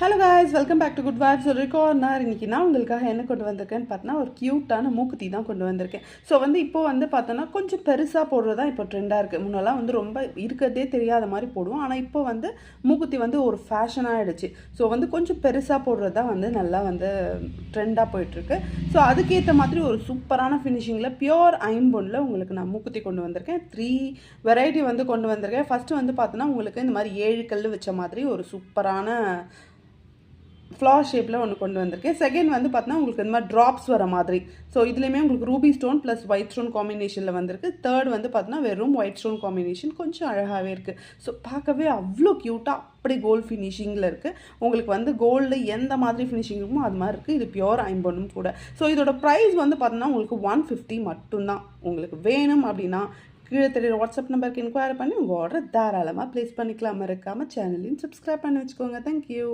Hello guys welcome back to good vibes. ஒரு corner இன்றைக்கி நான் உங்களுக்காக என்ன கொண்டு வந்திருக்கேன்னு பார்த்தோன்னா ஒரு க்யூட்டான மூக்குத்தி தான் கொண்டு வந்திருக்கேன். ஸோ வந்து இப்போ வந்து பார்த்தோன்னா கொஞ்சம் பெருசாக போடுறது தான் இப்போ ட்ரெண்டாக இருக்குது முன்னெல்லாம் வந்து ரொம்ப இருக்கிறதே தெரியாத மாதிரி போடுவோம். ஆனால் இப்போ வந்து மூக்குத்தி வந்து ஒரு ஃபேஷனாக ஆகிடுச்சு ஸோ வந்து கொஞ்சம் பெருசாக போடுறது தான் வந்து நல்லா வந்து ட்ரெண்டாக போயிட்டுருக்கு. ஸோ அதுக்கேற்ற மாதிரி ஒரு சூப்பரான ஃபினிஷிங்கில் பியோர் ஐம்பொன்னில் உங்களுக்கு நான் மூக்குத்தி கொண்டு வந்திருக்கேன். த்ரீ வெரைட்டி வந்து கொண்டு வந்திருக்கேன். ஃபஸ்ட்டு வந்து பார்த்தோன்னா உங்களுக்கு இந்த மாதிரி ஏழு கல் வச்ச மாதிரி ஒரு சூப்பரான ஃப்ளார் ஷேப்பில் ஒன்று கொண்டு வந்திருக்கேன். செகண்ட் வந்து பார்த்தீங்கன்னா உங்களுக்கு இந்த மாதிரி ட்ராப்ஸ் வர மாதிரி. ஸோ இதுலேயுமே உங்களுக்கு ruby stone plus white stone காம்பினேஷனில் வந்திருக்கு. தேர்ட் வந்து பார்த்தீங்கன்னா வெறும் ஒயிட் ஸ்டோன் காம்பினேஷன் கொஞ்சம் அழகாகவே இருக்குது ஸோ பார்க்கவே அவ்வளோ க்யூட்டாக அப்படி கோல்ட் ஃபினிஷிங்கில் இருக்குது உங்களுக்கு வந்து கோல்டு எந்த மாதிரி ஃபினிஷிங் இருக்குமோ அது மாதிரி இருக்குது இது பியோர் ஐம்பொன்னும் கூட. ஸோ இதோட ப்ரைஸ் வந்து பார்த்தீங்கன்னா உங்களுக்கு ஒன் ஃபிஃப்டி மட்டும்தான். உங்களுக்கு வேணும் அப்படின்னா கீழே தெரியுற வாட்ஸ்அப் நம்பருக்கு இன்கொயர் பண்ணி உங்கள் ஆர்டர் தாராளமாக ப்ளேஸ் பண்ணிக்கலாம். மறக்காமல் சேனலையும் சப்ஸ்கிரைப் பண்ணி வச்சுக்கோங்க. தேங்க்யூ